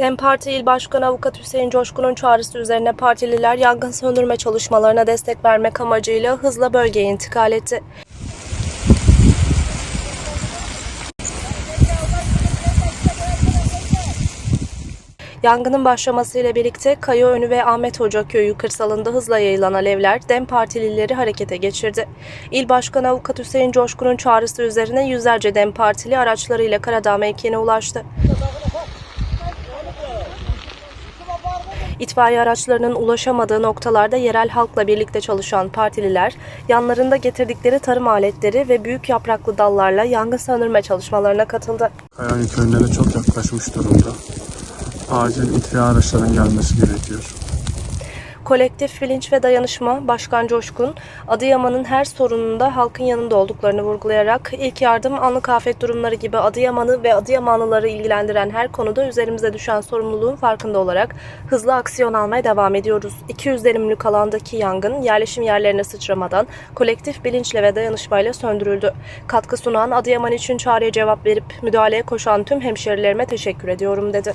DEM Parti İl Başkanı Avukat Hüseyin Coşkun'un çağrısı üzerine partililer yangın söndürme çalışmalarına destek vermek amacıyla hızla bölgeye intikal etti. Yangının başlamasıyla birlikte Kayaönü ve Ahmet Hoca köyü kırsalında hızla yayılan alevler DEM Partilileri harekete geçirdi. İl Başkanı Avukat Hüseyin Coşkun'un çağrısı üzerine yüzlerce DEM Partili araçlarıyla Karadağ mevkiine ulaştı. İtfaiye araçlarının ulaşamadığı noktalarda yerel halkla birlikte çalışan partililer, yanlarında getirdikleri tarım aletleri ve büyük yapraklı dallarla yangın söndürme çalışmalarına katıldı. Kayani köyüne çok yaklaşmış durumda. Acil itfaiye araçlarının gelmesi gerekiyor. Kolektif Bilinç ve Dayanışma Başkan Coşkun, Adıyaman'ın her sorununda halkın yanında olduklarını vurgulayarak ilk yardım, anlık afet durumları gibi Adıyaman'ı ve Adıyamanlıları ilgilendiren her konuda üzerimize düşen sorumluluğun farkında olarak hızlı aksiyon almaya devam ediyoruz. 200 dönümlük alandaki yangın yerleşim yerlerine sıçramadan kolektif bilinçle ve dayanışmayla söndürüldü. Katkı sunan Adıyaman için çağrıya cevap verip müdahaleye koşan tüm hemşerilerime teşekkür ediyorum dedi.